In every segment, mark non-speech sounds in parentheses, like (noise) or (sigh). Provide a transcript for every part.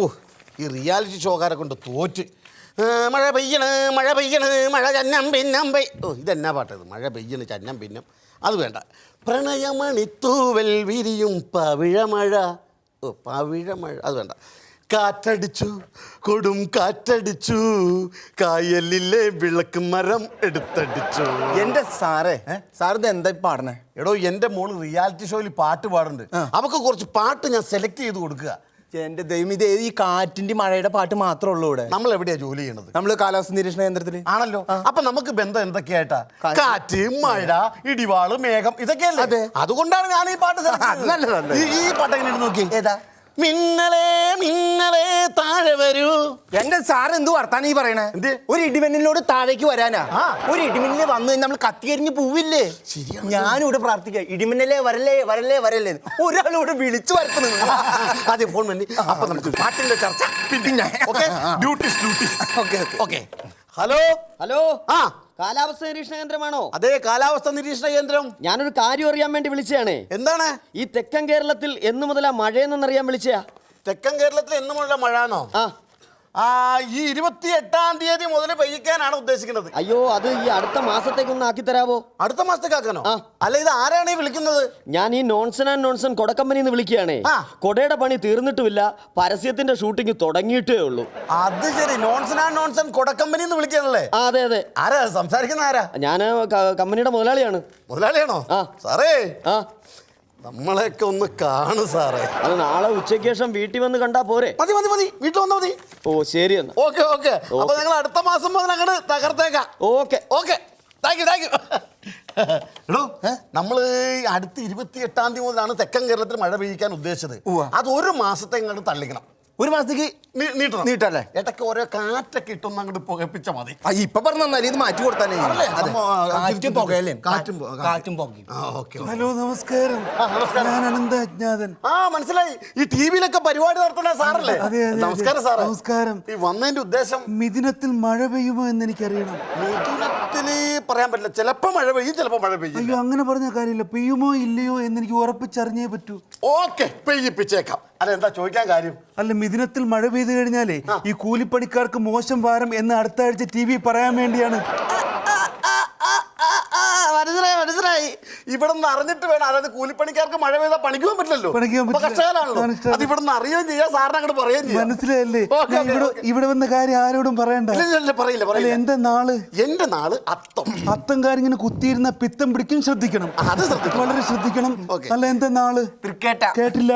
ഓ ഈ റിയാലിറ്റി ഷോക്കാരെ കൊണ്ട് തോറ്റ്. മഴ പെയ്യണ് മഴ പെയ്യണ് മഴ ചന്നം പിന്നം പെയ്. ഓ ഇതെന്നാ പാട്ടത് മഴ പെയ്യണ് ചന്നം പിന്നം. അത് വേണ്ട. പ്രണയമണിത്തൂവൽ വിരിയും പവിഴമഴ ഓ പവിഴമഴ അത് വേണ്ട. കാറ്റടിച്ചു കൊടും കാറ്റടിച്ചു കായലിലെ വിളക്ക് മരം എടുത്തടിച്ചു. എന്റെ സാറേ സാറിന്റെ എന്താ പാടണേ? എടോ എന്റെ മോൾ റിയാലിറ്റി ഷോയിൽ പാട്ട് പാടുന്നുണ്ട്. അവക്ക് കുറച്ച് പാട്ട് ഞാൻ സെലക്ട് ചെയ്ത് കൊടുക്കുക. എന്റെ ദൈവം ഇത് ഈ കാറ്റിന്റെ മഴയുടെ പാട്ട് മാത്രമേ ഉള്ളൂ ഇവിടെ? നമ്മൾ എവിടെയാ ജോലി ചെയ്യണത്? നമ്മൾ കാലാവസ്ഥ നിരീക്ഷണ കേന്ദ്രത്തിൽ. ആണല്ലോ. അപ്പൊ നമുക്ക് ബന്ധം എന്തൊക്കെയായിട്ടാ? കാറ്റ്. മഴ ഇടിവാൾ മേഘം ഇതൊക്കെയല്ലേ? അതെ. അതുകൊണ്ടാണ് ഞാൻ (laughs) ഈ പാട്ട് ഈ പാട്ട് എങ്ങനെ നോക്കി ഏതാ? മിന്നലേ മിന്നലേ താഴെ വരൂ. എന്റെ സാർ എന്ത് വർത്താനം ഈ പറയണേ? എന്ത്? ഒരു ഇടിമിന്നലിനോട് താഴേക്ക് വരാനാ? ഒരു ഇടിമിന്നൽ വന്നു കഴിഞ്ഞാൽ നമ്മൾ കത്തിയെരിഞ്ഞ് പോവില്ലേ? ശരിയാണ്. ഞാനിവിടെ പ്രാർത്ഥിക്കാം. ഇടിമിന്നലേ വരല്ലേ വരല്ലേ വരല്ലേ ഒരാളോട് ഒരാളിവിടെ വിളിച്ചു വരത്തുന്നു. (laughs) അതെ ഫോൺ വേണ്ടി അപ്പൊ നമുക്ക് പാട്ടിന്റെ ചർച്ച. പിന്നെ. Okay? Duties duties okay okay. Hello? Hello? ആ. കാലാവസ്ഥ നിരീക്ഷണ കേന്ദ്രമാണോ? അതെ കാലാവസ്ഥ നിരീക്ഷണ കേന്ദ്രം. ഞാനൊരു കാര്യം അറിയാൻ വേണ്ടി വിളിച്ചതാണ് എന്താണ്? ഈ തെക്കൻ കേരളത്തിൽ എന്നു മുതലാ മഴയെന്നറിയാൻ വിളിച്ചയാ. തെക്കൻ കേരളത്തിൽ എന്നുമുള്ള മഴ ആണോ ആ. ഈ ഇരുപത്തി എട്ടാം തീയതി മുതൽ പെയ്യിക്കാനാണ് ഉദ്ദേശിക്കുന്നത്. അയ്യോ അത് ഈ അടുത്ത മാസത്തേക്കൊന്ന് ആക്കി തരാവോ? അടുത്ത മാസത്തേക്കാക്കാനോ ആക്കാനോ? അല്ല ഇത് ആരാണ് ഈ വിളിക്കുന്നത്? ഞാൻ ഈ നോൺസൺ ആൻഡ് നോൺസൺ കൊടക്കമ്പനിന്ന് വിളിക്കുകയാണേ. ആ. കൊടയുടെ പണി തീർന്നിട്ടുമില്ല. പരസ്യത്തിന്റെ ഷൂട്ടിംഗ് തുടങ്ങിയിട്ടേ ഉള്ളൂ. അത് ശരി നോൺസൺ ആൻഡ് നോൺസൺ കൊടക്കമ്പനി എന്ന് വിളിക്കാനല്ലേ അതെ അതെ. ആരാ? സംസാരിക്കുന്ന ആരാ? ഞാൻ കമ്പനിയുടെ മുതലാളിയാണ്. മുതലാളിയാണോ? ആ. സാറേ ആ. നമ്മളെയൊക്കെ ഒന്ന് കാണു സാറേ. അത് നാളെ ഉച്ചയ്ക്ക് ശേഷം വീട്ടിൽ വന്ന് കണ്ടാ പോരെ. മതി മതി മതി. വീട്ടിൽ വന്നാ മതി. ഓ ശരി എന്നാ. Okay okay. അപ്പൊ നിങ്ങൾ അടുത്ത മാസം മുതൽ അങ്ങോട്ട് തകർത്തേക്കാം. Okay. Okay. Thank you thank you എടോ നമ്മൾ അടുത്ത ഇരുപത്തി എട്ടാം തീയതി മുതലാണ് തെക്കൻ കേരളത്തിൽ മഴ പെയ്യിക്കാൻ ഉദ്ദേശിച്ചത്. അത് ഒരു മാസത്തെ ഇങ്ങോട്ട് തള്ളിക്കണം. ഒരു മാസത്തേക്ക് നീ- നീട്ടണം. നീട്ടല്ലേ? ഇടയ്ക്ക് ഓരോ കാറ്റൊക്കെ ഇട്ടൊന്ന് അങ്ങോട്ട് പുകപ്പിച്ച മതി. ഇപ്പൊ തന്നാലും ഇത് മാറ്റി കൊടുത്താലേ? കാറ്റും പുകയല്ലേ? കാറ്റും കാറ്റും പുകയും. ആ ഹലോ നമസ്കാരം. ഞാൻ അനന്ത അജ്ഞാതൻ. ആ മനസ്സിലായി. ഈ ടി വിയിലൊക്കെ പരിപാടി നടത്തുന്ന സാറല്ലേ. നമസ്കാരം സാർ നമസ്കാരം. ഈ വന്നതിന്റെ ഉദ്ദേശം മിഥുനത്തിൽ മഴ പെയ്യുമോ എന്ന് എനിക്കറിയണം. മിഥുനത്തിൽ പറയാൻ പറ്റില്ല. ചിലപ്പോ മഴ പെയ്യും ചിലപ്പോ മഴ പെയ്യും. അയ്യോ അങ്ങനെ പറഞ്ഞ കാര്യമില്ല. പെയ്യുമോ ഇല്ലയോ എന്ന് എനിക്ക് ഉറപ്പിച്ചറിഞ്ഞേ പറ്റൂ. ഓക്കെ പെയ്യിപ്പിച്ചേക്കാം. അല്ല എന്താ ചോദിക്കാൻ കാര്യം? അല്ല മിഥുനത്തിൽ മഴ പെയ്തു കഴിഞ്ഞാലേ ഈ കൂലിപ്പണിക്കാർക്ക് മോശം വാരം എന്ന് അടുത്ത ആഴ്ച ടി വി പറയാൻ വേണ്ടിയാണ്. മനസ്സിലായി മനസ്സിലായി. ഇവിടെ നിന്ന് അറിഞ്ഞിട്ട് വേണം. അതായത് കൂലിപ്പണിക്കാർക്ക് മഴ പെയ്താൽ പണിക്ക് പോകാൻ പറ്റില്ലല്ലോ. പണിക്ക് പോകാൻ ഇപ്പൊ പറ്റില്ല. കർഷകനാണല്ലോ. അത് ഇവിടെ നിന്ന് അറിയുകയും ചെയ്യാം സാറിന് അങ്ങോട്ട് പറയുകയും ചെയ്യാം. മനസ്സിലായല്ലേ? ഓക്കേ, ഞാൻ ഓക്കേ, ഇവിടെ ഓക്കേ. ഇവിടെ വന്ന കാര്യം ആരോടും പറയണ്ട. ഇല്ല, ഇല്ല, ഇല്ല, പറയില്ല അല്ല പറയില്ല. എന്റെ നാൾ? എന്റെ നാൾ അത്തം. അത്തംകാരിങ്ങനെ കുത്തിയിരുന്ന പിത്തം പിടിക്കും ശ്രദ്ധിക്കണം. അത് ശ്രദ്ധിക്കണം. വളരെ ശ്രദ്ധിക്കണം. ഓക്കേ. അല്ല എന്റെ നാൾ? തൃക്കേട്ട. കേട്ടില്ല.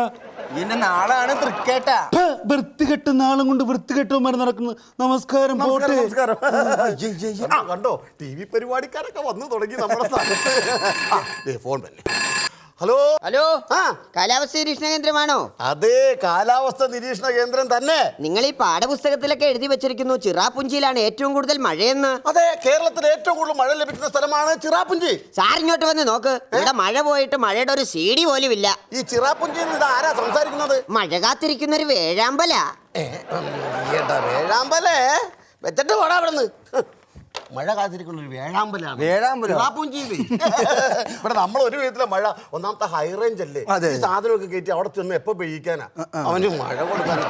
ഇതിന്റെ നാളാണ് തൃക്കേട്ട. വൃത്തി വൃത്തികെട്ട നാളും കൊണ്ട് വൃത്തികെട്ടവന്മാർ നടക്കുന്നു. നമസ്കാരം പോട്ടെ. നമസ്കാരം. കണ്ടോ? ടി വി പരിപാടിക്കാരൊക്കെ വന്നു തുടങ്ങി നമ്മുടെ സ്ഥലത്ത്. ഫോൺ തന്നെ ഹലോ? ഹലോ? ആ കാലാവസ്ഥ നിരീക്ഷണ കേന്ദ്രമാണോ? അതെ കാലാവസ്ഥ നിരീക്ഷണ കേന്ദ്രം തന്നെ. നിങ്ങൾ ഈ പാഠപുസ്തകത്തിലൊക്കെ എഴുതി വെച്ചിരിക്കുന്നു ചിറാപുഞ്ചിയിലാണ് ഏറ്റവും കൂടുതൽ മഴയെന്ന്. അതെ കേരളത്തിൽ ഏറ്റവും കൂടുതൽ മഴ ലഭിക്കുന്ന സ്ഥലമാണ് ചിറാപുഞ്ചി. സാർ ഇങ്ങോട്ട് വന്ന് നോക്ക്. ഇവിടെ മഴ പോയിട്ട് മഴയുടെ ഒരു സീഡി പോലും ഇല്ല. ഈ ചിറാപ്പുഞ്ചിയിൽ നിന്ന് ആരാ സംസാരിക്കുന്നത്? മഴ കാത്തിരിക്കുന്ന ഒരു വേഴാമ്പല. ഏ, ഉം, ഏട്ടാ വേഴാമ്പലേ? വെച്ചിട്ട് പോടാ അവിടെ നിന്ന് മഴ കാത്തിരിക്കുന്ന ഒരു വേഴാമ്പലാണ്. വേഴാമ്പലോ? ചിറാപ്പുഞ്ചിയിൽ (laughs) ഇവിടെ നമ്മൾ ഒരു വിധത്തിലെ മഴ ഒന്നാമത്തെ ഹൈ റേഞ്ച് അല്ലേ? അതെ. ഈ സാധനമൊക്കെ കയറ്റി അവിടെ ചെന്ന് എപ്പോ പെയ്യിക്കാനാ? അവന് മഴ കൊടുക്കാൻ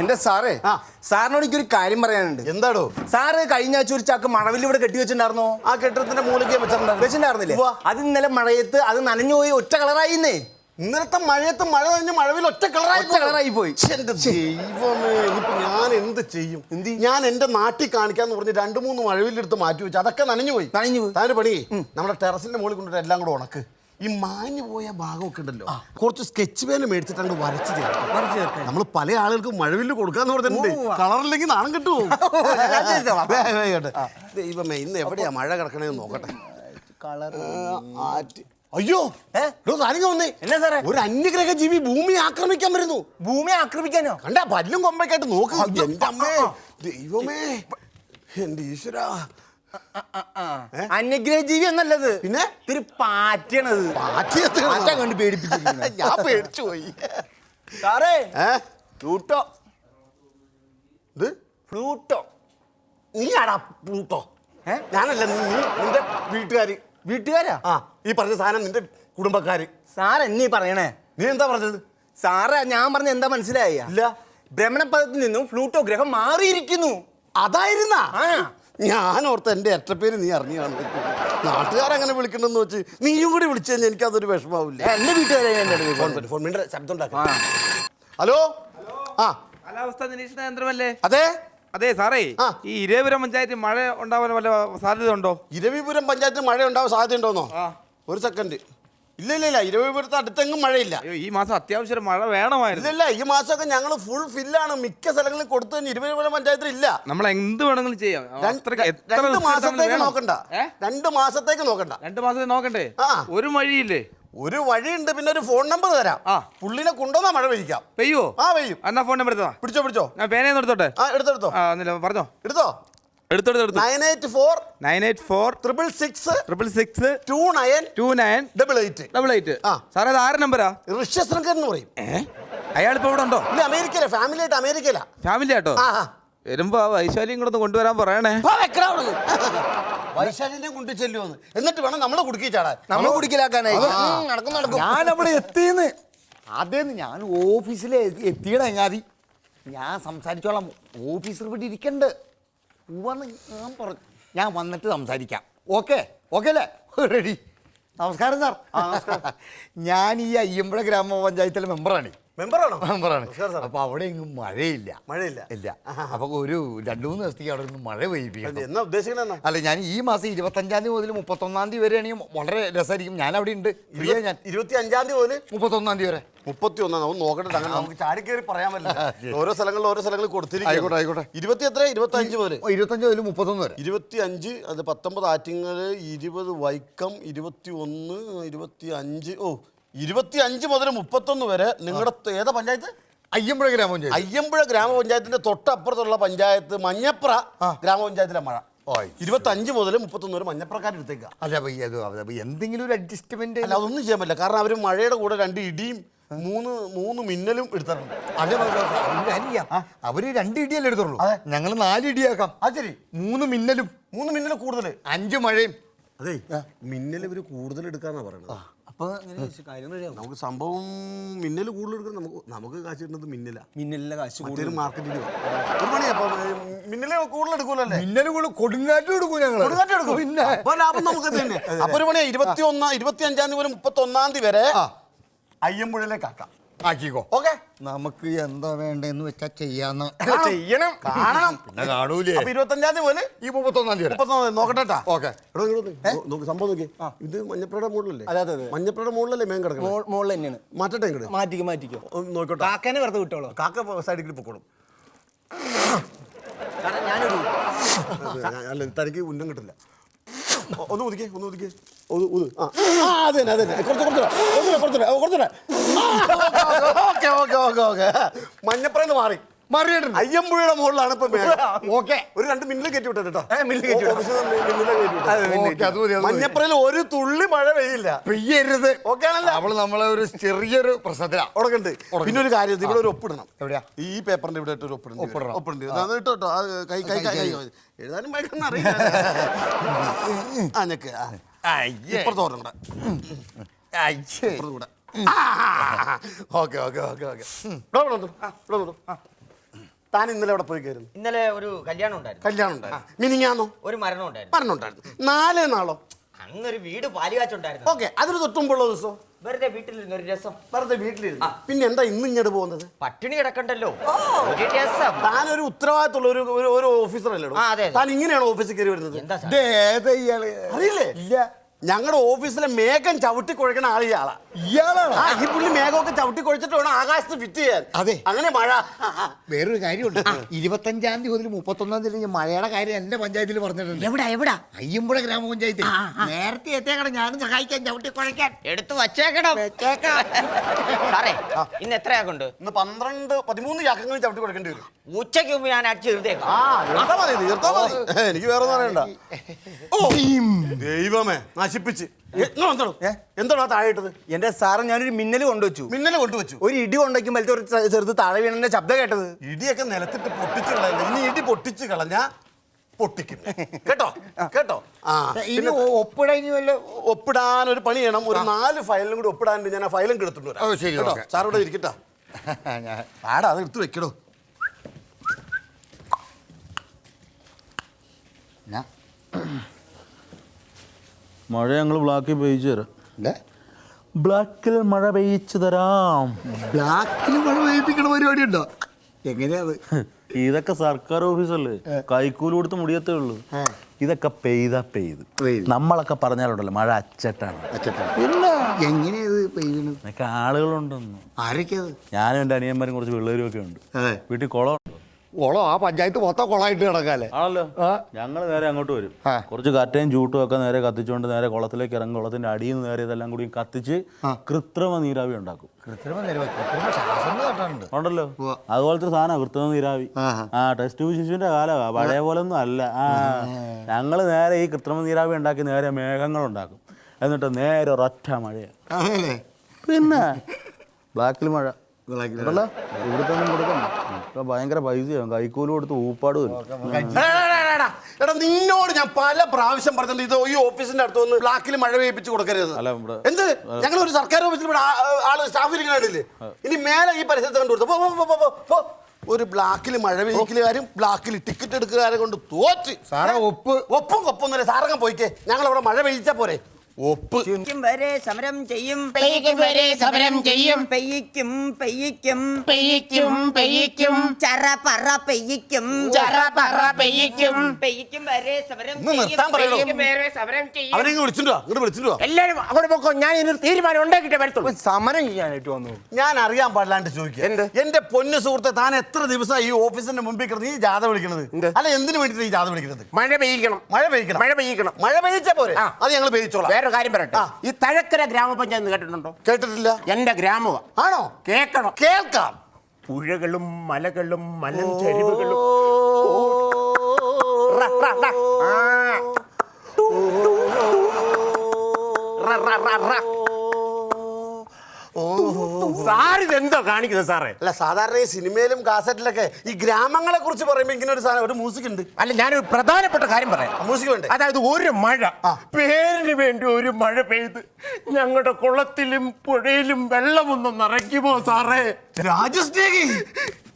എന്റെ സാറേ ആ. സാറിനോട് എനിക്കൊരു കാര്യം പറയാനുണ്ട്. എന്താടോ? സാറ് കഴിഞ്ഞ ആഴ്ച ഒരു ചാക്ക് മണവിൽ ഇവിടെ കെട്ടി വെച്ചിട്ടുണ്ടായിരുന്നോ? ആ കെട്ടിടത്തിന്റെ മൂലയ്ക്ക് വെച്ചിട്ടുണ്ടായിരുന്നു. വെച്ചിട്ടുണ്ടായിരുന്നില്ലേ? ഉവ്വ. അത് ഇന്നലെ മഴയത്ത് അത് നനഞ്ഞു പോയി ഒറ്റ കളറായിന്നേ ഇന്നലത്തെ മഴയത്ത് മഴ കഴിഞ്ഞ് മഴവിൽ ഒറ്റ കളറായി ഒറ്റ കളറായി പോയി. എന്റെ ദൈവമേ ഇപ്പൊ ഞാൻ എന്ത് ചെയ്യും? ഞാൻ എന്റെ നാട്ടിൽ കാണിക്കാന്ന് പറഞ്ഞ് രണ്ട് മൂന്ന് മഴവിലെടുത്ത് മാറ്റി വെച്ചു. അതൊക്കെ നനഞ്ഞു പോയി. നനഞ്ഞു പോയി. താൻ പണി നമ്മുടെ ടെറസിന്റെ മുകളിൽ കൊണ്ടിട്ട് എല്ലാം കൂടെ ഉണക്ക്. ഈ മാഞ്ഞു പോയ ഭാഗമൊക്കെ ഉണ്ടല്ലോ. കുറച്ച് സ്കെച്ച് പേന മേടിച്ചിട്ട് അങ്ങോട്ട് വരച്ച് ചേർക്കാം. നമ്മൾ പല ആളുകൾക്ക് മഴവിൽ കൊടുക്കാന്ന് പറഞ്ഞിട്ടുണ്ട്. കളറില്ലെങ്കിൽ നാണം കിട്ടുമോ. (laughs) ദൈവമേ ഇന്ന് എവിടെയാ മഴ കിടക്കണേന്ന് നോക്കട്ടെ. കളർ ആറ്റ്. അയ്യോ ഏഹ് സാധനം വന്നേ. എന്നാ സാറേ? ഒരു അന്യഗ്രഹ ജീവി ഭൂമി ആക്രമിക്കാൻ വരുന്നു ഭൂമി ആക്രമിക്കാനോ? കണ്ട പല്ലും കൊമ്പൊക്കെയായിട്ട് നോക്ക്. എന്റെ അമ്മേ ദൈവമേ. എന്റെ ഈശ്വര. അന്യഗ്രഹ ജീവി എന്നല്ലത് പിന്നെ? ഇത്തിരി പാറ്റയാണത്. പാറ്റ കണ്ട് പേടിപ്പിക്കുന്നു (laughs) ഞാൻ പേടിച്ചു പോയി. സാറേ ഫ്ലൂട്ടോ ഇത് ഫ്ലൂട്ടോ നീ ആടാ ഫ്ലൂട്ടോ ഏ? ഞാനല്ല നീ നിന്റെ വീട്ടുകാര്. വീട്ടുകാരാ? ആ. ഈ പറഞ്ഞ സാധനം നിന്റെ കുടുംബക്കാര്. സാർ എന്നീ പറയണേ? നീ എന്താ പറഞ്ഞത്? സാറേ ഞാൻ പറഞ്ഞ എന്താ മനസ്സിലായ? ഇല്ല. ഭ്രമണപഥത്തിൽ നിന്നും ഫ്ലൂട്ടോ ഗ്രഹം മാറിയിരിക്കുന്നു. അതായിരുന്ന? ഞാൻ ഓർത്ത് എന്റെ എട്ടപ്പേര് നീ അറിഞ്ഞു കാണുന്നു നാട്ടുകാരങ്ങനെ വിളിക്കണമെന്ന് വെച്ച് നീയും കൂടി വിളിച്ചു കഴിഞ്ഞാൽ എനിക്ക് അതൊരു വിഷമാവില്ല എന്റെ വീട്ടുകാരെ ഫോൺ ശബ്ദം. ഹലോ? ആ. കാലാവസ്ഥ നിരീക്ഷണ കേന്ദ്രമല്ലേ? അതെ? അതെ സാറേ. ഈ ഇരവിപുരം പഞ്ചായത്തിൽ മഴ ഉണ്ടാവാൻ വല്ല സാധ്യത ഉണ്ടോ ഇരവിപുരം പഞ്ചായത്തിൽ മഴ ഉണ്ടാവാൻ സാധ്യതയുണ്ടോന്നോ? ആ. ഒരു സെക്കൻഡ് ഇല്ല ഇല്ല ഇല്ല ഇരുപത് അടുത്തെങ്ങും മഴയില്ല. അയ്യോ ഈ മാസം അത്യാവശ്യം മഴ വേണമായിരുന്നു. ഇല്ല ഈ മാസമൊക്കെ ഞങ്ങൾ ഫുൾ ഫില്ലാണ് മിക്ക സ്ഥലങ്ങളിൽ കൊടുത്തു കഴിഞ്ഞാൽ ഇരുപത് പഞ്ചായത്തിൽ ഇല്ല. നമ്മൾ എന്ത് വേണമെങ്കിലും ചെയ്യാം. രണ്ട് മാസത്തേക്ക് നോക്കണ്ട. രണ്ട് മാസത്തേക്ക് നോക്കണ്ട. രണ്ട് മാസത്തേക്ക് നോക്കണ്ടേ? ഒരു മഴയില്ലേ ഒരു വഴിയുണ്ട് പിന്നെ ഒരു ഫോൺ നമ്പർ തരാം. ആ. പുള്ളിനെ കൊണ്ടുവന്നാ മഴ പെയ്യിക്കാം. പെയ്യോ ആ പെയ്യും. എന്നാ ഫോൺ നമ്പർ എടുത്തോ? പിടിച്ചോ പിടിച്ചോ. ഞാൻ പേനയൊന്നും എടുത്തോട്ടെ? ആ എടുത്തെടുത്തോ ആ എന്നില്ല പറഞ്ഞോ. എടുത്തോ? എടുത്തെടുത്ത് എടുത്തു nine eight four nine eight four triple six triple six two nine two nine double eight double eight ആ. സാറേ അത് ആരുടെ നമ്പരാ ഋഷ്യശൃംഖൻ എന്ന് പറയും. അയാളിപ്പോ ഇവിടെ ഉണ്ടോ? ഇല്ല അമേരിക്കയില ഫാമിലി ആയിട്ട് അമേരിക്കയിലാ. ഫാമിലി ആട്ടോ? ആ ആ. വരുമ്പോ ആ വൈശാലിയും കൂടെ ഒന്ന് കൊണ്ടുവരാൻ പറയണേ. പോ, വെക്കടാ അവിടുന്ന്. വൈശാലിനെ കൊണ്ട് ചെല്ലുമെന്ന് എന്നിട്ട് വേണം നമ്മളെ കുടുക്കി ചാടാൻ നമ്മൾ കുടിക്കലാക്കാനായി ഉം, നടക്കും നടക്കും. ഞാൻ അവിടെ എത്തിന്ന് അതേന്ന് ഞാൻ ഓഫീസിൽ എത്തിയട എങ്ങാതി. ഞാൻ സംസാരിച്ചോളാം. ഓഫീസർ ഇവിടെ ഇരിക്കണ്ട്. വന്ന് ഞാൻ പറഞ്ഞു ഞാൻ വന്നിട്ട് സംസാരിക്കാം. ഓക്കെ? ഓക്കെ അല്ലേ? റെഡി നമസ്കാരം സാർ (laughs) ഞാൻ ഈ അയ്യമ്പുഴ ഗ്രാമപഞ്ചായത്തിലെ മെമ്പറാണ് മെമ്പറാണോ മെമ്പറാണ്. അപ്പൊ അവിടെ എങ്ങും മഴയില്ല. മഴയില്ല. ഇല്ല. അപ്പൊ ഒരു രണ്ടു മൂന്ന് ദിവസത്തേക്ക് അവിടെ നിന്ന് മഴ പെയ്യിപ്പിക്കണം എന്നാ അല്ല ഞാൻ ഈ മാസം ഇരുപത്തഞ്ചാം തീയതി മുതൽ മുപ്പത്തൊന്നാം തീയതി വരെ വരെയാണെങ്കിൽ വളരെ രസമായിരിക്കും. ഞാൻ അവിടെ ഉണ്ട്. ഞാൻ. ഇരുപത്തി അഞ്ചാം തീയതി മുതൽ? മുപ്പത്തൊന്നാം തീയതി വരെ. മുപ്പത്തി ഒന്നാം നമുക്ക് നോക്കട്ടെ അങ്ങനെ നമുക്ക് ചാടി കയറി പറയാൻ പറ്റില്ല. ഓരോ സ്ഥലങ്ങളിൽ ഓരോ സ്ഥലങ്ങളിൽ ആയിക്കോട്ടെ, ആയിക്കോട്ടെ. ഇരുപത്തി എത്ര ഇരുപത്തി അഞ്ച് മുതൽ? ഇരുപത്തി ഇരുപത്തഞ്ച് മുതൽ മുപ്പത്തൊന്ന് വരെ. ഇരുപത്തി അഞ്ച് അത് പത്തൊമ്പത് ആറ്റിങ്ങൾ ഇരുപത് വൈക്കം ഇരുപത്തി ഒന്ന് ഇരുപത്തി അഞ്ച് ഓ ഇരുപത്തി അഞ്ച് മുതൽ മുപ്പത്തൊന്ന് വരെ നിങ്ങളുടെ ഏതാ പഞ്ചായത്ത്? അയ്യമ്പുഴ ഗ്രാമപഞ്ചായത്ത്. അയ്യമ്പുഴ ഗ്രാമപഞ്ചായത്തിന്റെ തൊട്ടപ്പുറത്തുള്ള പഞ്ചായത്ത് മഞ്ഞപ്ര ഗ്രാമപഞ്ചായത്തിലെ മഴ. ഓയ്. ഇരുപത്തി അഞ്ച് മുതൽ മുപ്പത്തൊന്ന് വരെ മഞ്ഞപ്രക്കാരെടുത്തേക്ക അല്ല എന്തെങ്കിലും ഒരു അഡ്ജസ്റ്റ്മെന്റ് അല്ല അതൊന്നും ചെയ്യാൻ പറ്റില്ല. കാരണം അവർ മഴയുടെ കൂടെ രണ്ട് ഇടിയും മൂന്ന് മൂന്ന് മിന്നലും എടുത്തിട്ടുണ്ട്. അവർ രണ്ട് ഇടിയല്ലേ എടുത്തുള്ളൂ. ഞങ്ങൾ നാല് ഇടിയാക്കാം. അത് ശരി. മൂന്ന് മിന്നലും. മൂന്ന് മിന്നലും കൂടുതൽ അഞ്ച് മഴയും. അതെ. മിന്നൽ ഇവർ കൂടുതൽ എടുക്കാന്നാ പറയുന്നത് അപ്പൊ അങ്ങനെ കാര്യം റെഡിയാവും നമുക്ക് സംഭവം മിന്നൽ കൂടുതൽ എടുക്കുന്നത് നമുക്ക് നമുക്ക് കാശ് കിട്ടുന്നത് മിന്നല. മിന്നലിന്റെ കാശ് കൂടുതൽ മാർക്കറ്റിൽ ഒരു പണി അപ്പൊ മിന്നൽ കൂടുതൽ എടുക്കൂലല്ലേ? മിന്നലും കൂടെ കൊടുങ്കാറ്റും എടുക്കും ഞങ്ങൾ കൊടുങ്കാറ്റ് എടുക്കും. പിന്നെ. അപ്പൊ ലാഭം നമുക്ക് ഇത് തന്നെ. അപ്പൊ ഒരു പണി ഇരുപത്തി ഒന്നാം ഇരുപത്തി അഞ്ചാം തീയതി മുതൽ മുപ്പത്തി ഒന്നാം തീയതി വരെ അയ്യമ്പുഴയിലേക്ക് ആക്കാം. ആക്കിക്കോ. ഓക്കെ. നമുക്ക് എന്താ വേണ്ടെന്ന് വെച്ചാ ചെയ്യാന്ന്. ചെയ്യണം. കാണണം. പിന്നെ കാണൂലേ. അപ്പൊ ഇരുപത്തി അഞ്ചാം തീയതി പോലെ ഈ മുപ്പത്തൊന്നാം തീയതി വരെ. മുപ്പത്തൊന്നാം തീയതി നോക്കട്ടെ ട്ടാ. ഓക്കെ. എടോ, ഇങ്ങോട്ട് വന്നേ. നോക്ക് സംഭവം നോക്കി ഇത് മഞ്ഞപ്പുഴയുടെ മുകളിലല്ലേ? അതെ, അതെ, അതെ. മഞ്ഞപ്പുഴയുടെ മുകളിലല്ലേ മേൻ കിടക്കുന്നത് മുകളിൽ തന്നെയാണ്. മാറ്റട്ടെ ഇങ്ങോട്ട് മാറ്റിക്കും മാറ്റിക്കോ. ഒന്ന് നോക്കട്ടെ. കാക്കനെ വെറുതെ വിട്ടോളൂ. കാക്ക സൈഡിൽ പൊക്കോളും. കാരണം ഞാനൊരു ഞാൻ- അല്ല തനിക്ക് ഉന്നം കിട്ടില്ല. ഒ- ഒന്ന് ഒതുക്കി ഒന്ന് ഒതുക്കി ഒതു ആ. ആ, അത് തന്നെ അത് തന്നെ. കുറച്ച് കുറച്ച് കുറച്ചുകൂടെ കുറച്ചുകൂടെ ഓക്കെ ഓക്കെ ഓക്കെ ഓക്കെ. മഞ്ഞപ്പുറന്ന് മാറി. മാറിയിട്ടുണ്ട്. അയ്യമ്പുഴയുടെ മുകളിലാണ് ഇപ്പൊ. ഓക്കെ. ഒരു രണ്ട് മിന്നിൽ കയറ്റി വിട്ടത് കേട്ടോ. മഞ്ഞപ്പുറയിൽ ഒരു തുള്ളി മഴ പെയ്യില്ല. പെയ്യരുത്. ഓക്കെ ആണല്ലോ? അവൾ നമ്മളെ ഒരു ചെറിയൊരു പ്രശ്നത്തിലാ. ഉടക്കുണ്ട് പിന്നെ ഒരു കാര്യം ഇവിടെ ഒരു ഒപ്പിടണം. എവിടെയാ? ഈ പേപ്പറിന്റെ ഇവിടെ ഒരു ഒപ്പിടണം ഒപ്പിടണം. ഒപ്പിടണ്ട്. അത് ഇട്ടോ കൈ കൈ കൈ എഴുതാനും വായിക്കാനും അറിയില്ല. (laughs) ആ ഞെക്ക്. ഇപ്പുറത്തോടെ അയ്യേ. ഇപ്പുറത്ത് ഓക്കെ ഓക്കെ ഓക്കെ ഓക്കെ. ഇവിടെ വന്നോ. ആ, ഇവിടെ വന്നോ. ആ. താൻ ഇന്നലെ അവിടെ പോയി കയറുന്നു ഇന്നലെ ഒരു കല്യാണം ഉണ്ടായിരുന്നു. കല്യാണം ഉണ്ടായിരുന്നു. മിനിങ്ങാന്നോ? ഒരു മരണം ഉണ്ടായിരുന്നു. മരണം ഉണ്ടായിരുന്നു. നാല് നാളോ? അന്നൊരു വീട് പാലുകാച്ചുണ്ടായിരുന്നു ഓക്കെ അതിന് തൊട്ടുമ്പോഴുള്ള ദിവസം? വെറുതെ വീട്ടിലിരുന്ന് ഒരു രസം. വെറുതെ വീട്ടിലിരുന്നു. പിന്നെ എന്താ ഇന്ന് ഇങ്ങോട്ട് പോകുന്നത്? പട്ടിണി കിടക്കണ്ടല്ലോ. ഒരു രസം. താൻ ഒരു ഉത്തരവാദിത്തമുള്ള ഒരു ഒരു- ഓഫീസർ അല്ലേ. താൻ ഇങ്ങനെയാണ് ഓഫീസിൽ കയറി വരുന്നത്? അറിയില്ലേ? ഇല്ല. ഞങ്ങളുടെ ഓഫീസിലെ മേഘം ചവിട്ടി കുഴക്കണ ആൾ ഇയാളാ. ഇയാളാണ്? ആ ഈ പുള്ളി മേഘമൊക്കെ ചവിട്ടി കുഴച്ചിട്ട് വേണം ആകാശത്ത് ഫിറ്റ് ചെയ്യാൻ. അതെ. അങ്ങനെ മഴ. വേറൊരു കാര്യമുണ്ട്. ഇരുപത്തഞ്ചാം തീയതി മുതൽ മുപ്പത്തൊന്നാം തീയതി ഞാൻ മഴയുടെ കാര്യം എന്റെ പഞ്ചായത്തിൽ പറഞ്ഞിട്ടുണ്ട്. എവിടെ എവിടെ? അയ്യമ്പുഴ ഗ്രാമപഞ്ചായത്തിൽ. നേരത്തെ എത്തിയേക്കണം ഞാനും സഹായിക്കാൻ ചവിട്ടി കുഴക്കാൻ. എടുത്തു വച്ചേക്കണം. സാറേ ഇന്ന് എത്രയാക്കുണ്ട്? ഇന്ന് പന്ത്രണ്ട് പതിമൂന്ന് ചാക്കങ്ങൾ ചവിട്ടി കൊടുക്കേണ്ടി വരും. ഉച്ചയ്ക്ക് മുമ്പ് ഞാൻ അടിച്ചു തീർത്തേക്കാം. ആ തീർത്താ മതി തീർത്താ മതി. എനിക്ക് വേറെ ഒന്നും അറിയണ്ട. ഓ. ദൈവമേ നശിപ്പിച്ച്. എന്തോടാ താഴെയിട്ടത് എന്റെ സാറേ ഞാനൊരു മിന്നൽ കൊണ്ടുവച്ചു. മിന്നൽ കൊണ്ടുവച്ചു? ഒരു ഇടി കൊണ്ടുവയ്ക്കുമ്പോഴത്തെ ഒരു ചെറുത് താഴെ വീണന്റെ ശബ്ദം കേട്ടത്. ഇടിയൊക്കെ നിലത്തിട്ട് പൊട്ടിച്ചു കളയല്ലേ? ഇനി ഇടി പൊട്ടിച്ചു കളഞ്ഞ പൊട്ടിക്കും കേട്ടോ? കേട്ടോ? ആ. ഒപ്പിടാൻ ഒരു പണി ചെയ്യണം. ഒരു നാല് ഫയലും കൂടി ഒപ്പിടാനുണ്ട്. ഞാൻ ആ ഫയലും എടുത്തിട്ട് വരാം ശരി കേട്ടോ? സാർ ഇവിടെ ഇരിക്കട്ടാ. (laughs) ആടാ അത് എടുത്ത് വെക്കടോ. ഞാ മഴ ഞങ്ങൾ ബ്ലാക്കിൽ പെയ്ച്ചു തരാം. ഇല്ലേ ബ്ലാക്കിൽ മഴ പെയ്ച്ചു തരാം. ബ്ലാക്കിൽ മഴ പെയ്യിപ്പിക്കണ പരിപാടി ഉണ്ടോ എങ്ങനെയാത് (laughs) ഇതൊക്കെ സർക്കാർ ഓഫീസല്ലേ കൈക്കൂലി കൊടുത്ത് മുടിയത്തേ ഉള്ളൂ. ഇതൊക്കെ പെയ്താ പെയ്ത്. നമ്മളൊക്കെ പറഞ്ഞാലുണ്ടല്ലോ മഴ അച്ചട്ടാണ്. അച്ചട്ടാ എങ്ങനെയത് പെയ്യണത്? ആളുകളുണ്ടെന്ന്. ആരൊക്കെയാ ഞാനും എന്റെ അനിയന്മാരും കുറച്ച് പിള്ളേരും ഒക്കെ ഉണ്ട്. വീട്ടിൽ കുളം ഓളോ ആ പഞ്ചായത്ത് മൊത്തം കുളമായിട്ട് കിടക്കാല്ലേ? ആണല്ലോ. ഞങ്ങൾ നേരെ അങ്ങോട്ട് വരും. കുറച്ച് കറ്റയും ചൂട്ടും ഒക്കെ നേരെ കത്തിച്ചുകൊണ്ട് നേരെ കുളത്തിലേക്ക് ഇറങ്ങും കുളത്തിന്റെ അടിയിൽ നിന്ന് നേരെ ഇതെല്ലാം കൂടി കത്തിച്ച് കൃത്രിമ നീരാവി ഉണ്ടാക്കും. കൃത്രിമ ഉണ്ടല്ലോ. അതുപോലത്തെ സാധനം കൃത്രിമ നീരാവി. ആ. ടെസ്റ്റ് ശിശുവിന്റെ കാലമാ. പഴയ പോലെ ഒന്നും അല്ല. ആ. ഞങ്ങൾ നേരെ ഈ കൃത്രിമ നീരാവി ഉണ്ടാക്കി നേരെ മേഘങ്ങൾ ഉണ്ടാക്കും. എന്നിട്ട് നേരെ ഒരൊറ്റ മഴയാണ് പിന്നെ ബ്ലാക്കിൽ മഴ. ഇവിടുത്തെ ഒന്നും കൊടുക്കണം. ഇപ്പൊ ഭയങ്കര പൈസയാവും കൈക്കൂലി കൊടുത്ത് ഊപ്പാട് വരും. എടാ, നിന്നോട് ഞാൻ പല പ്രാവശ്യം പറഞ്ഞിട്ടുണ്ട്. ഇത് ഈ ഓഫീസിന്റെ അടുത്ത് വന്ന് ബ്ലാക്കിൽ മഴ പെയ്യിപ്പിച്ച് കൊടുക്കരുത്. അല്ല, ഇവിടെ- എന്ത്? ഞങ്ങൾ ഒരു സർക്കാർ ഓഫീസിൽ ഇവിടെ ആൾ സ്റ്റാഫ് ഇരിക്കണില്ലേ ഇനി മേലെ ഈ പരിസരത്ത് കണ്ടു കൊടുത്തു പോ, പോ, പോ, പോ, പോ, പോ. ഒരു ബ്ലാക്കിൽ മഴ പെയ്യിക്കലുകാരും ബ്ലാക്കിൽ ടിക്കറ്റ് എടുക്കുകാരെ കൊണ്ട് തോറ്റ്. സാറേ ഒപ്പ് ഒപ്പും കൊപ്പൊന്നുമില്ല. സാറങ്ങ് പോയിക്കേ. ഞങ്ങൾ അവിടെ മഴ പെയ്യിച്ചാ പോരെ. ഒപ്പ്. പെയ്യിക്കും വരെ സമരം ചെയ്യും. പെയ്യ്ക്കും വരെ സമരം ചെയ്യും. പെയ്യ്ക്കും പെയ്യ്ക്കും പെയ്യ്ക്കും പെയ്യ്ക്കും ചറ പറ പെയ്യ്ക്കും ചറ പറ പെയ്യ്ക്കും പെയ്യ്ക്കും വരെ സമരം ഒന്ന് നിർത്താൻ പെയ്യിക്കും വരെ സമരം ചെയ്യും. അവനെ ഇങ്ങ് വിളിച്ചിട്ടോ ഇങ്ങോട്ട് വിളിച്ചിട്ടോ എല്ലാരും അങ്ങോട്ട് പോക്കോ. ഞാൻ ഇതിനൊരു തീരുമാനം ഉണ്ടാക്കിയിട്ട് വരത്തുള്ളൂ. സമരം ചെയ്യാനായിട്ട് വന്നു. ഞാൻ അറിയാൻ പാടില്ലാണ്ട് ചോദിക്കുക. എന്ത്? എന്റെ പൊന്നു സുഹൃത്തെ താൻ എത്ര ദിവസം ഈ ഓഫീസിന്റെ മുമ്പിൽ കിടന്ന് ഈ ജാഥ വിളിക്കണത്? എന്ത്? അല്ല എന്തിനു വേണ്ടിട്ട് ഈ ജാഥ വിളിക്കണത്? മഴ പെയ്യിക്കണം. മഴ പെയ്യിക്കണം. മഴ പെയ്യിക്കണം. മഴ പെയ്യിച്ചാ പോരെ? ആ. അത് ഞങ്ങൾ പെയ്യിച്ചോളാം. വേറൊരു കാര്യം പറയട്ടെ. ഈ തഴക്കര ഗ്രാമപഞ്ചായത്ത് കേട്ടിട്ടുണ്ടോ? കേട്ടിട്ടില്ല. എന്റെ ഗ്രാമമാ ആണോ? കേൾക്കാം. പുഴകളും മലകളും മലഞ്ചരിവുകളും. ആ. സാർ ഇതെന്തോ കാണിക്കുന്നത് സാറേ? അല്ല സാധാരണ ഈ സിനിമയിലും കാസറ്റിലൊക്കെ ഈ ഗ്രാമങ്ങളെ കുറിച്ച് പറയുമ്പോൾ ഇങ്ങനെ ഒരു സാധനം ഒരു മ്യൂസിക് ഉണ്ട്. അല്ല ഞാനൊരു പ്രധാനപ്പെട്ട കാര്യം പറയാം. മ്യൂസിക് ഉണ്ട് അതായത് ഒരു മഴ. പേരിന് വേണ്ടി ഒരു മഴ പെയ്ത് ഞങ്ങളുടെ കുളത്തിലും പുഴയിലും വെള്ളമൊന്നും നിറയ്ക്കുമോ സാറേ? രാജസ്നേഹി.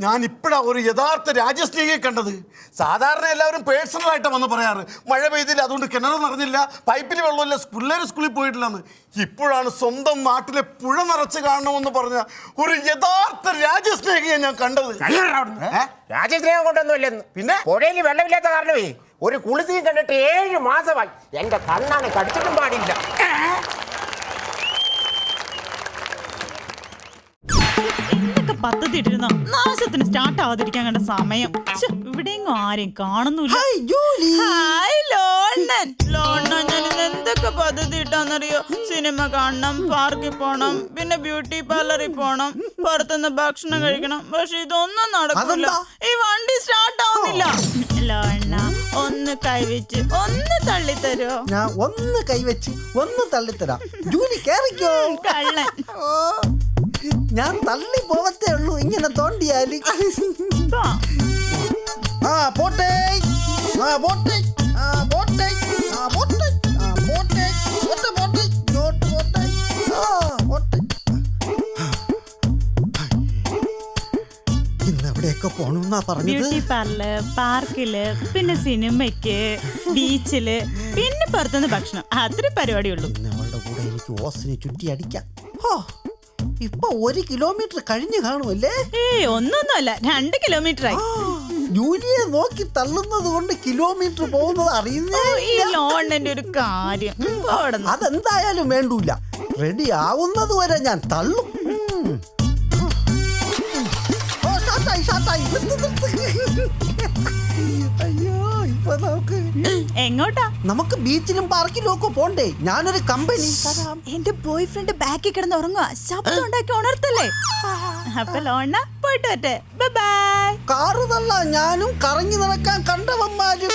ഞാൻ ഇപ്പഴാ ഒരു യഥാർത്ഥ രാജസ്നേഹിയെ കണ്ടത്. സാധാരണ എല്ലാവരും പേഴ്സണൽ ആയിട്ട് വന്ന് പറയാറ്. മഴ പെയ്തില്ല അതുകൊണ്ട് കിണർ നിറഞ്ഞില്ല പൈപ്പിൽ വെള്ളമില്ല പിള്ളേർ സ്കൂളിൽ പോയിട്ടില്ലെന്ന്. ഇപ്പോഴാണ് സ്വന്തം നാട്ടിലെ പുഴ നിറച്ച് കാണണമെന്ന് പറഞ്ഞ ഒരു യഥാർത്ഥ രാജസ്നേഹിയെ ഞാൻ കണ്ടത്? രാജസ്നേഹം കൊണ്ടൊന്നുമില്ലെന്ന് പിന്നെ? പുഴയിൽ വെള്ളമില്ലാത്ത കാരണമേ ഒരു കുളിസിയും കണ്ടിട്ട് ഏഴ് മാസമായി. എന്റെ കണ്ണാണ് കടിച്ചിട്ടും പാടില്ല. പദ്ധതി ഇട്ടിരുന്ന നാശത്തിന് സ്റ്റാർട്ട് ആവാതിരിക്കാൻ കണ്ട സമയം. ഇവിടെയെങ്ങും ആരെയും കാണുന്നില്ല എന്തൊക്കെ പദ്ധതി ഇട്ടാന്നറിയോ? സിനിമ കാണണം പാർക്കിൽ പോണം പിന്നെ ബ്യൂട്ടി പാർലറിൽ പോണം പുറത്തുനിന്ന് ഭക്ഷണം കഴിക്കണം. പക്ഷെ ഇതൊന്നും നടക്കില്ല ഈ വണ്ടി സ്റ്റാർട്ട് ആവുന്നില്ല. ലോണ്ണ ഒന്ന് കൈവച്ച് ഒന്ന് തള്ളിത്തരോ? ഞാൻ ഒന്ന് കൈവച്ച് ഒന്ന് തള്ളിത്തരാം. ജൂലി കേറിക്കോ. കള്ളൻ. ഓ, ഞാൻ തള്ളി പോവത്തേ ഉള്ളൂ. ഇങ്ങനെ തോണ്ടിയാൽ. ആ പോട്ടെ. ആ പോട്ടെ. ആ പോട്ടെ. ആ പോട്ടെ. ആ പോട്ടെ. പോട്ടെ പോട്ടെ. നോട്ട് പോട്ടെ. ആ പോട്ടെ. ഇന്ന് എവിടെയൊക്കെ പോണെന്നാ പറഞ്ഞത്? ബ്യൂട്ടി പാർലർ പാർക്കിൽ പിന്നെ സിനിമയ്ക്ക് ബീച്ചിൽ പിന്നെ പുറത്തുനിന്ന് ഭക്ഷണം. അത്ര പരിപാടിയുള്ളൂ. ഇന്ന് അവളുടെ കൂടെ എനിക്ക് ഓസിനെ ചുറ്റി അടിക്കാം ഹോ. ഇപ്പൊ ഒരു കിലോമീറ്റർ കഴിഞ്ഞു കാണുമല്ലേ? ഏയ് ഒന്നൊന്നുമല്ല. രണ്ട് കിലോമീറ്റർ ആയി ജൂലിയെ നോക്കി തള്ളുന്നത് കൊണ്ട് കിലോമീറ്റർ പോകുന്നത് അറിയുന്നേ ഈ ലോണിന്റെ ഒരു കാര്യം. അതെന്തായാലും വേണ്ടൂല. റെഡി ആവുന്നത് വരെ ഞാൻ തള്ളും. ഓ, ഷാട്ടായി, ഷാട്ടായി. നമുക്ക് എങ്ങോട്ടാ? നമുക്ക് ബീച്ചിലും പാർക്കിലും ഒക്കെ പോണ്ടേ? ഞാനൊരു കമ്പനി. എന്റെ ബോയ് ഫ്രണ്ട് ബാക്കിൽ കിടന്ന് ഉറങ്ങുക ശബ്ദം ഉണ്ടാക്കി ഉണർത്തല്ലേ? അപ്പൊ ലോണ പോയിട്ട് വരട്ടെ. ബൈ കാറ് തള്ള ഞാനും കറങ്ങി നടക്കാൻ കണ്ടവന്മാരും.